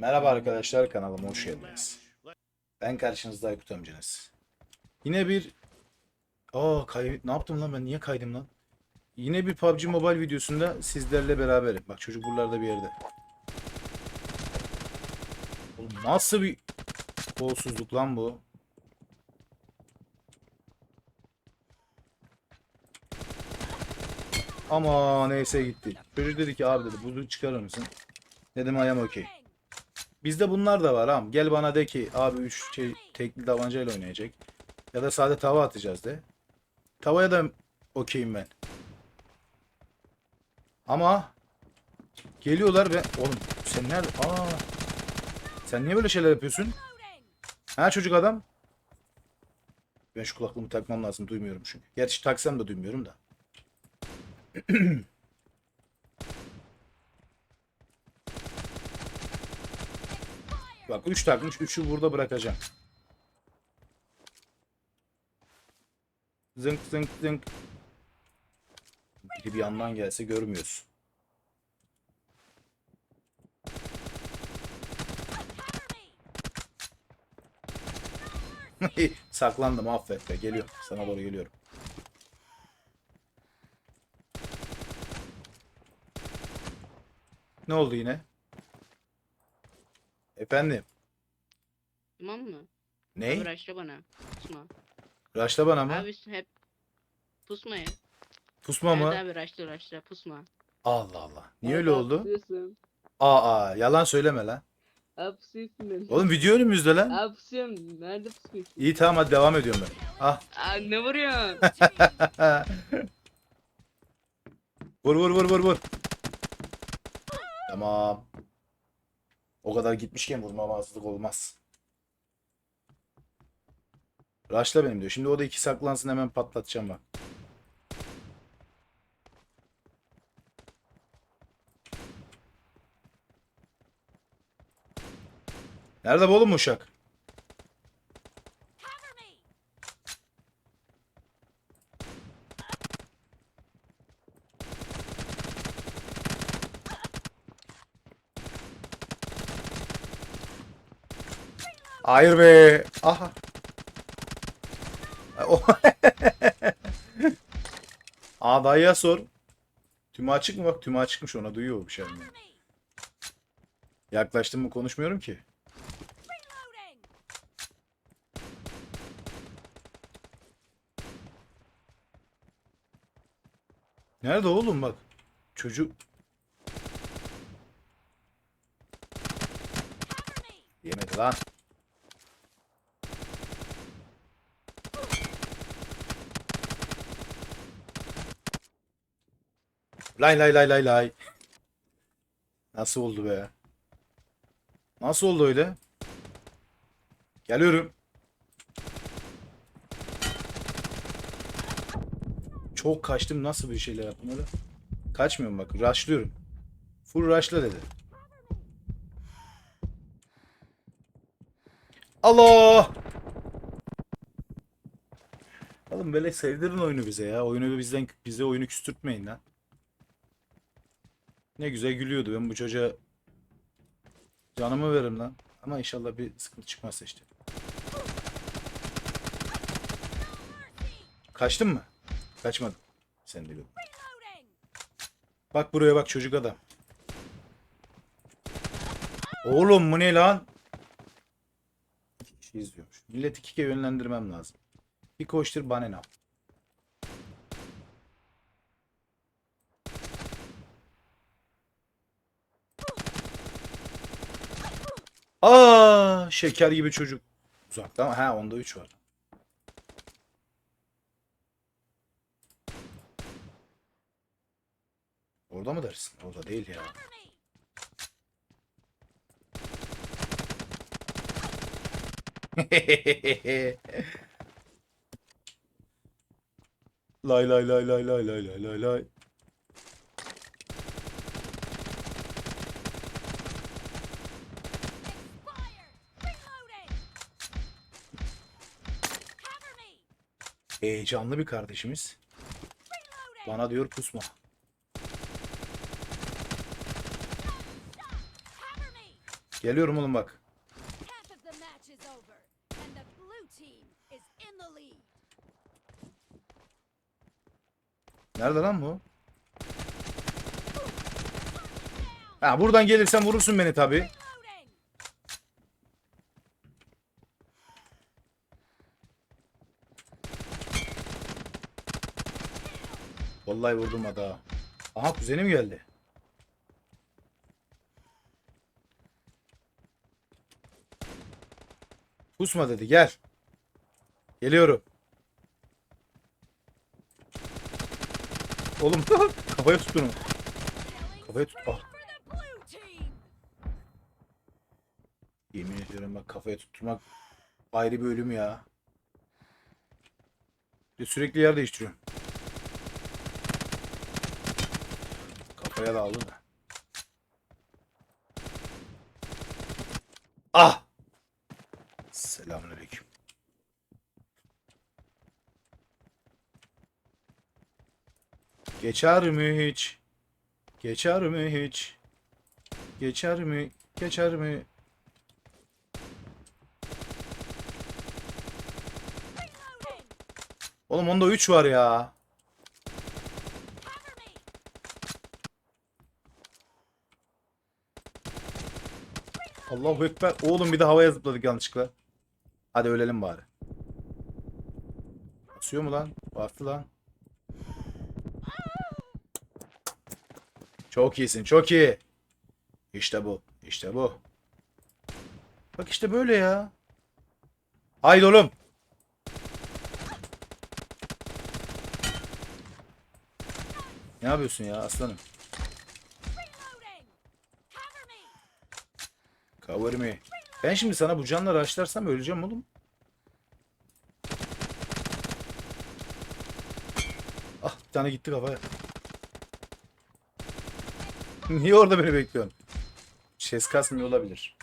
Merhaba arkadaşlar kanalıma hoş geldiniz. Ben karşınızda Aykut amcanız. Yine bir... Aa kay... ne yaptım lan ben niye kaydım lan? Yine bir PUBG Mobile videosunda sizlerle beraberim. Bak çocuk buralarda bir yerde. Oğlum nasıl bir kolsuzluk lan bu? Ama neyse gitti. Çocuk dedi ki abi dedi buzu çıkarır mısın? Dedim I am okay. Bizde bunlar da var am. Gel bana de ki abi 3 şey, tekli tabancayla oynayacak. Ya da sade tava atacağız de. Tavaya da okeyim ben. Ama geliyorlar ve oğlum sen nerede? Aa. Sen niye böyle şeyler yapıyorsun? Ha çocuk adam? Ben şu kulaklığımı takmam lazım duymuyorum çünkü. Gerçi taksam da duymuyorum da. Bak 3 takmış 3'ü burada bırakacağım. Zınk zınk zınk. Biri bir yandan gelse görmüyoruz. Saklandım affet be geliyorum. Sana doğru geliyorum. Ne oldu yine? Efendim? Tamam mı? Ne? Abi raşla bana. Pusma. Raşla bana mı? Abi hep pusma ya. Pusma Evet mı? abi raşla raşla pusma. Allah Allah. Niye öyle oldu? Pusuyorsun. Aa, aa yalan söyleme lan. Abi pusuyorsun. Oğlum video önümüzde lan. Abi pusuyorum. Nerede pusuyorsun? İyi tamam hadi devam ediyorum ben. Ah. Aa ne vuruyorsun? vur vur vur vur vur. Tamam. O kadar gitmişken vurmamazlık olmaz. Raşla benim diyor. Şimdi o da iki saklansın hemen patlatacağım bak. Nerede bu oğlum uşak? Hayır be. Aha. Aa dayıya sor. Tümü açık mı? Bak tümü açıkmış ona duyuyor bir şey. Yaklaştım mı konuşmuyorum ki. Nerede oğlum bak. Çocuk. Yemedi lan. Lay lay lay lay lay. Nasıl oldu be? Nasıl oldu öyle? Geliyorum. Çok kaçtım nasıl bir şeyler yaptım öyle? Kaçmıyorum bak rushlıyorum. Full rushla dedi. Allah! Oğlum böyle sevdirin oyunu bize ya. Oyunu bizden bize oyunu küstürtmeyin lan. Ne güzel gülüyordu. Ben bu çocuğa canımı veririm lan. Ama inşallah bir sıkıntı çıkmazsa işte. Kaçtın mı? Kaçmadım. Sen de gör. Bak buraya bak çocuk adam. Oğlum bu ne lan? İki kişi izliyormuş. Millet iki kere yönlendirmem lazım. Bir koştur bana ne yap? Aa, şeker gibi çocuk. Uzakta ama ha onda 3 var. Orada mı dersin? Orada değil ya. lay lay lay lay lay lay lay lay lay. Heyecanlı bir kardeşimiz. Bana diyor pusma. Geliyorum oğlum bak. Nerede lan bu? Ha buradan gelirsen vurursun beni tabi. Vallahi vurdum hada. Aha kuzenim geldi. Pusma dedi gel. Geliyorum. Oğlum kafaya tut onu. Kafaya tut. Ah. Yemin ediyorum bak kafaya tutturmak ayrı bir ölüm ya. Sürekli yer değiştiriyorum. Kafaya da aldı da. Ah! Selamünaleyküm. Geçer mi hiç? Geçer mi hiç? Geçer mi? Geçer mi? Oğlum onda 3 var ya. Cover me! Allahu Ekber. Oğlum bir de havaya zıpladık yanlışlıkla. Hadi ölelim bari. Basıyor mu lan? Bastı lan. Çok iyisin, çok iyi. İşte bu, işte bu. Bak işte böyle ya. Haydi oğlum. Ne yapıyorsun ya aslanım? Reloading! Cover me! Cover me. Ben şimdi sana bu canla açlarsam öleceğim oğlum. Ah bir tane gitti kafaya. Niye orada beni bekliyorsun? Ses kasmıyor olabilir.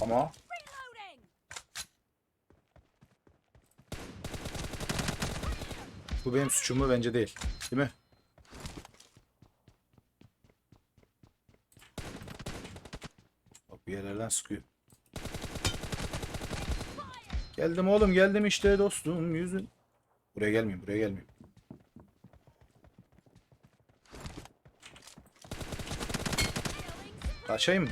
Ama bu benim suçum mu? Bence değil. Değil mi? Yerlerden sıkıyor. Geldim oğlum geldim işte dostum yüzün. Buraya gelmeyeyim buraya gelmeyeyim. Kaçayım mı?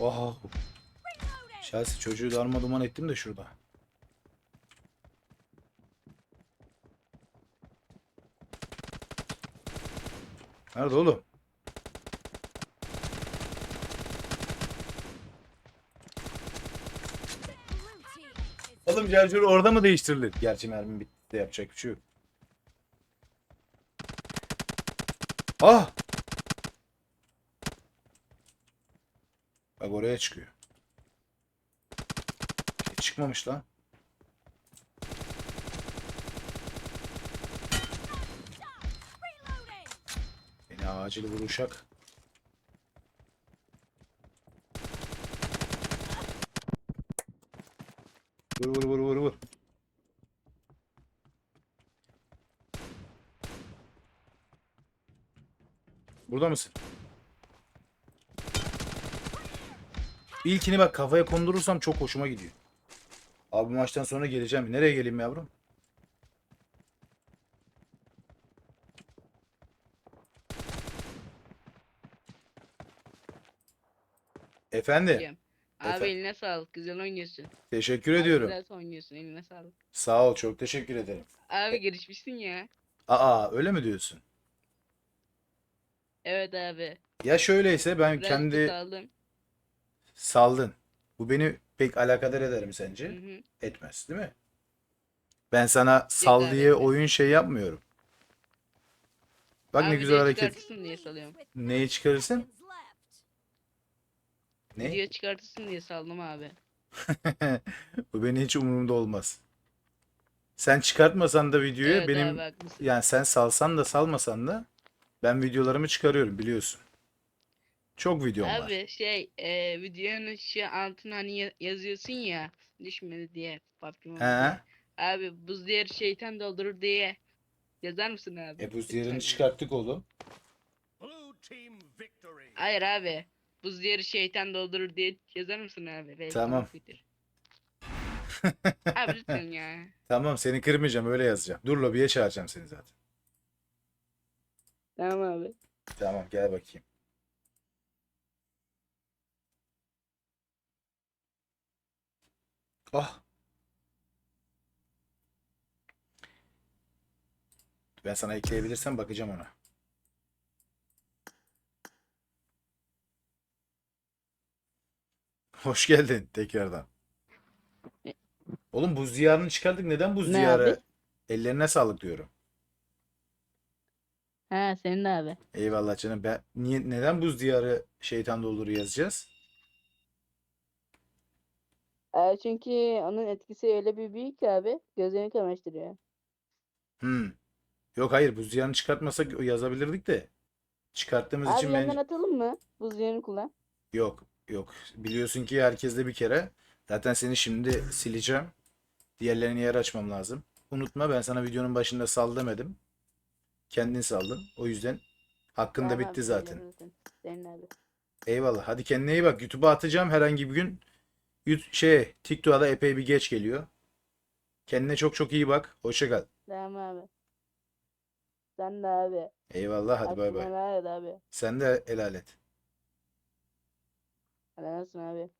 Oha. Chelsea çocuğu darma duman ettim de şurada. Nerede oğlum? Oğlum şarjörü orada mı değiştirilir? Gerçi mermim bitti de yapacak bir şey yok. Ah! Bak oraya çıkıyor. E, çıkmamış lan. reloading! Beni acil vur uşak. Vur vur vur vur vur. Burada mısın? İlkini bak kafaya kondurursam çok hoşuma gidiyor. Abi maçtan sonra geleceğim. Nereye geleyim yavrum? Efendi. Diyeceğim. Abi Efendim? eline sağlık. Güzel oynuyorsun. Teşekkür ediyorum. Güzel oynuyorsun. Eline sağlık. Sağ ol, çok teşekkür ederim. Abi gelişmişsin ya. Aa, öyle mi diyorsun? Evet abi. Ya şöyleyse ben Birazcık kendi saldım. saldın. Bu beni pek alakadar eder mi Hı sence? hı. Etmez, değil mi? Ben sana sal diye etmez. oyun şey yapmıyorum. Bak ne Abi güzel hareket. çıkartırsın diye salıyorum. Neyi çıkarırsın? Ne? Video çıkartırsın diye saldım abi. Bu benim hiç umurumda olmaz. Sen çıkartmasan da videoyu Evet benim abi haklısın. yani sen salsan da salmasan da ben videolarımı çıkarıyorum biliyorsun. Çok videom var. Abi şey e, videonun şu altına hani ya- yazıyorsun ya düşmedi diye PUBG He. Abi buz diğer şeytan doldurur diye. Yazar mısın abi? E buz Lütfen çıkarttık oğlum. Blue team victory. Hayır abi. Buz diyarı şeytan doldurur diye yazar mısın abi? Belki Tamam. Twitter. abi lütfen ya. Tamam seni kırmayacağım öyle yazacağım. Dur lobiye çağıracağım seni zaten. Tamam abi. Tamam gel bakayım. Ah. Ben sana ekleyebilirsem bakacağım ona. Hoş geldin tekrardan. Oğlum buz diyarını çıkardık. Neden buz Ne diyarı? abi? Ellerine sağlık diyorum. Ha senin de abi. Eyvallah canım. Ben niye neden buz diyarı şeytan dolduru yazacağız? Abi çünkü onun etkisi öyle bir büyük ki abi. Gözlerini kamaştırıyor. Hmm. Yok hayır buz diyarını çıkartmasak yazabilirdik de. Çıkarttığımız Abi için ben yandan atalım mı? Buz diyarını kullan. yok yok. Biliyorsun ki herkeste bir kere. Zaten seni şimdi sileceğim. Diğerlerini yer açmam lazım. Unutma ben sana videonun başında sal demedim. Kendin saldın. O yüzden hakkın da bitti zaten. Eyvallah. Hadi kendine iyi bak. YouTube'a atacağım herhangi bir gün. Yut- Şey, TikTok'a da epey bir geç geliyor. Kendine çok çok iyi bak. Hoşça kal. Tamam abi. Sen de abi. Eyvallah. Hadi bay Hakkını bay. helal et abi. Sen de helal et. Helal olsun abi.